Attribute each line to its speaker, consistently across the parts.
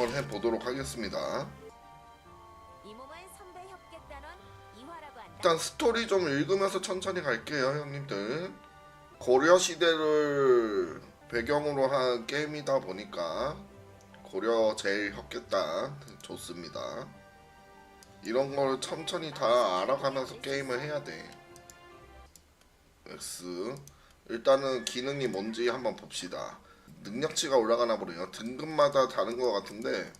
Speaker 1: 한번 해보도록 하겠습니다. 일단 스토리 좀 읽으면서 천천히 갈게요, 형님들. 고려 시대를 배경으로 한 게임이다 보니까 고려 제일 협겠다 좋습니다. 이런 걸 천천히 다 알아가면서 게임을 해야 돼. X 일단은 기능이 뭔지 한번 봅시다. 능력치가 올라가나 보네요. 등급마다 다른 것 같은데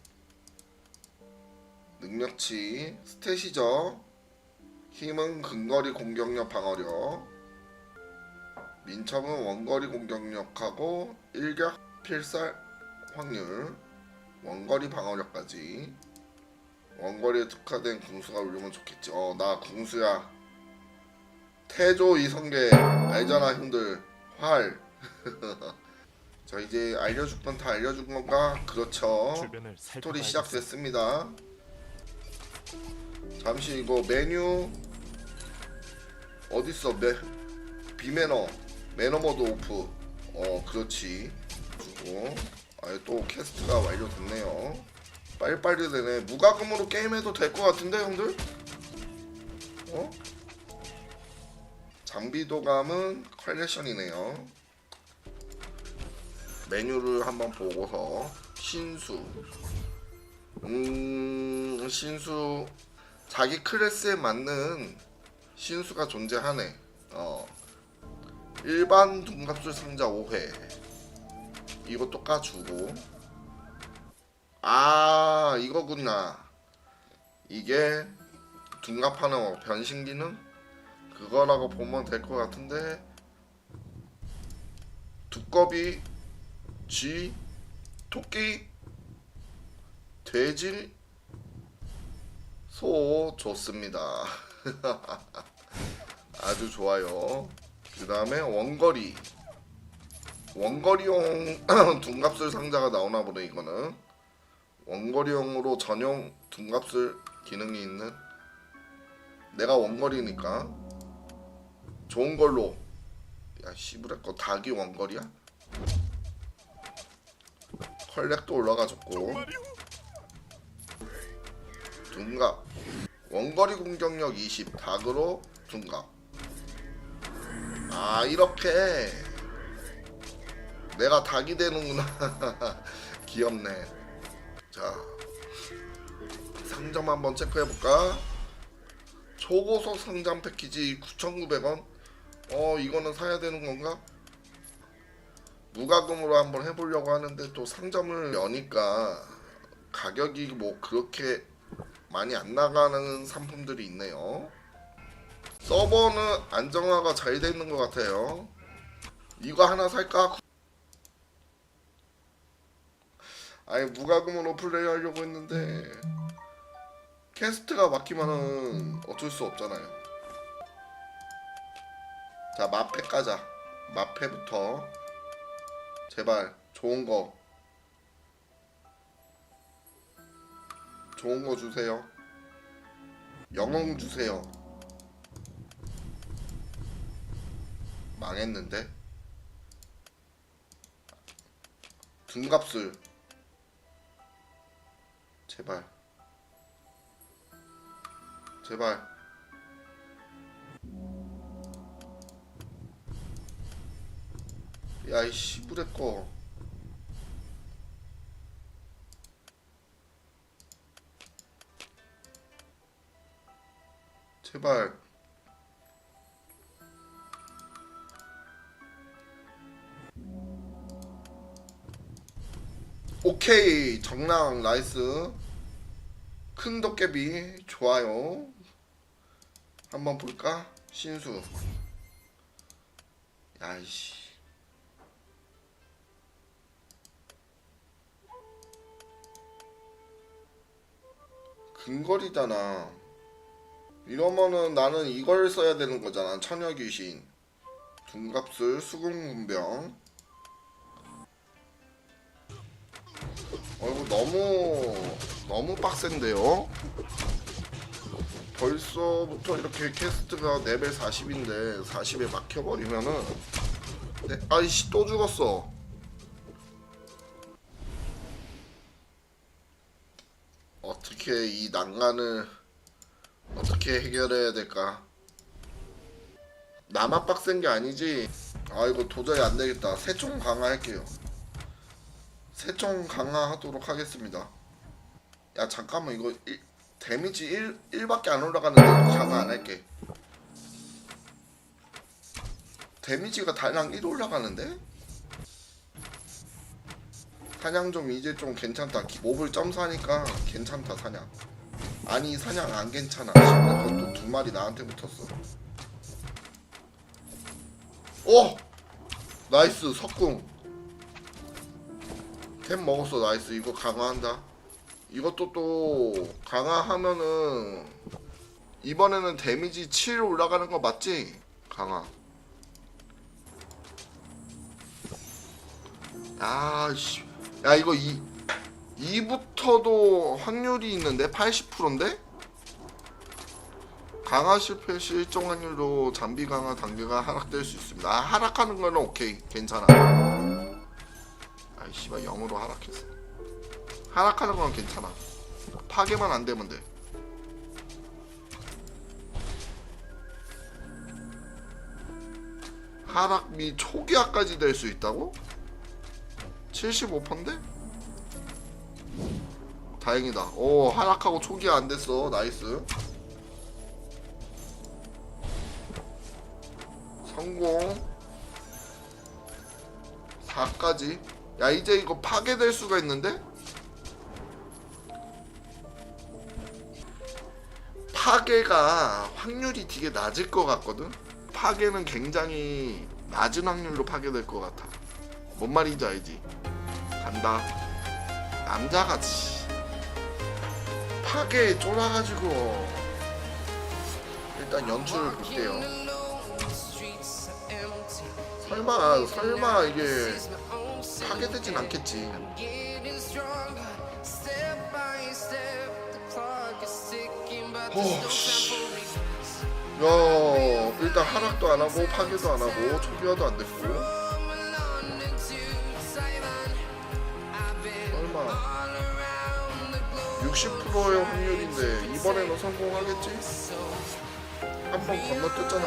Speaker 1: 능력치 스탯이죠. 힘은 근거리 공격력 방어력 민첩은 원거리 공격력하고 일격 필살 확률 원거리 방어력까지. 원거리에 특화된 궁수가 올리면 좋겠지. 어 나 궁수야. 태조 이성계 알잖아 형들. 활 자 이제 알려줄 건 다 알려준 건가? 그렇죠 스토리. 시작됐습니다. 잠시 이거 메뉴 어딨어? 메 비매너 매너 모드 오프. 어 그렇지. 주고 아예 또 캐스트가 완료됐네요. 빨리빨리 되네. 무과금으로 게임해도 될 것 같은데 형들? 어? 장비 도감은 컬렉션이네요. 메뉴를 한번 보고서 신수. 음 신수. 자기 클래스에 맞는 신수가 존재하네. 어. 일반 둔갑술 상자 5회. 이것도 까주고. 아 이거구나. 이게 둔갑하는 어, 변신 기능? 그거라고 보면 될 것 같은데. 두꺼비 쥐 토끼 돼지 소 좋습니다. 아주 좋아요. 그 다음에 원거리 원거리용 둔갑술 상자가 나오나 보네 이거는 원거리용으로 전용 둔갑술 기능이 있는 내가 원거리니까 좋은 걸로 야 씨부레 거 닭이 원거리야? 컬렉도 올라가졌고. 둔갑. 원거리 공격력 20 닭으로 둔갑. 아 이렇게. 내가 닭이 되는구나. 귀엽네. 자. 상점 한번 체크해볼까? 초고속 상점 패키지 9,900원. 어 이거는 사야 되는 건가 무과금으로 한번 해보려고 하는데 또 상점을 여니까 가격이 뭐 그렇게 많이 안 나가는 상품들이 있네요. 서버는 안정화가 잘 돼 있는 것 같아요. 이거 하나 살까? 아니 무과금으로 플레이하려고 했는데 캐스트가 막히면은 어쩔 수 없잖아요. 자 마패 까자. 마패부터 제발 좋은 거 좋은 거 주세요. 영웅 주세요. 망했는데. 등갑술. 제발. 제발. 야이씨 뿌레꺼. 제발. 오케이 정랑 나이스. 큰 도깨비 좋아요. 한번 볼까? 신수. 야이씨 근거리잖아 이러면은 나는 이걸 써야 되는 거잖아. 처녀 귀신. 둔갑술 수궁문병. 어 이거 너무 너무 빡센데요. 벌써부터 이렇게 캐스트가 레벨 40인데 40에 막혀버리면은 네, 아이씨 또 죽었어. 어떻게 이 난간을 어떻게 해결해야 될까? 나만 빡센 게 아니지. 아 이거 도저히 안 되겠다. 세총 강화할게요. 세총 강화하도록 하겠습니다. 야 잠깐만 이거 일, 데미지 1, 1밖에 안 올라가는데 강화 안 할게. 데미지가 달랑 1 올라가는데? 사냥 좀 이제 좀 괜찮다. 기- 몹을 점사하니까 괜찮다 사냥. 아니 사냥 안 괜찮아. 그것도 두 마리 나한테 붙었어. 오! 나이스 석궁. 템 먹었어 나이스. 이거 강화한다. 이것도 또 강화하면은 이번에는 데미지 7 올라가는 거 맞지? 강화. 야, 씨. 야, 이거 이 2부터도 확률이 있는데 80%인데? 강화 실패 시 일정 확률로 장비 강화 단계가 하락될 수 있습니다. 아, 하락하는 거는 오케이. 괜찮아. 아이 씨발 0으로 하락했어. 하락하는 건 괜찮아. 파괴만 안 되면 돼. 하락 미 초기화까지 될 수 있다고? 75%인데? 다행이다. 오 하락하고 초기화 안 됐어. 나이스. 성공. 4까지. 야 이제 이거 파괴될 수가 있는데? 파괴가 확률이 되게 낮을 것 같거든? 파괴는 굉장히 낮은 확률로 파괴될 것 같아. 뭔 말인지 알지? 간다. 남자같이 파괴에 쫄아가지고 일단 연출을 볼게요. 설마 설마 이게 파괴되진 않겠지. 오, 씨. 야 일단 하락도 안 하고 파괴도 안 하고 초기화도 안 됐고 60%의 확률인데 이번에는 성공하겠지? 한 번 건너뛰었잖아.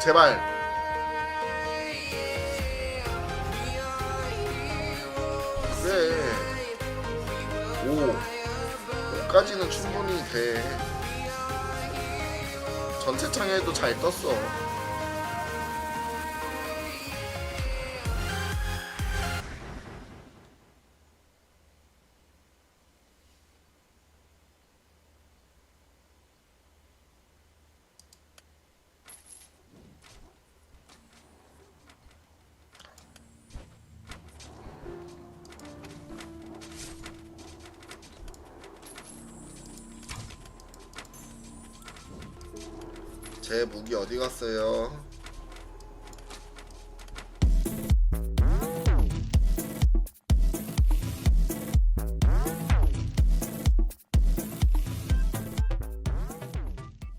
Speaker 1: 제발. 그래. 5 5까지는 충분히 돼 전체 창에도 잘 떴어 제 무기 어디 갔어요?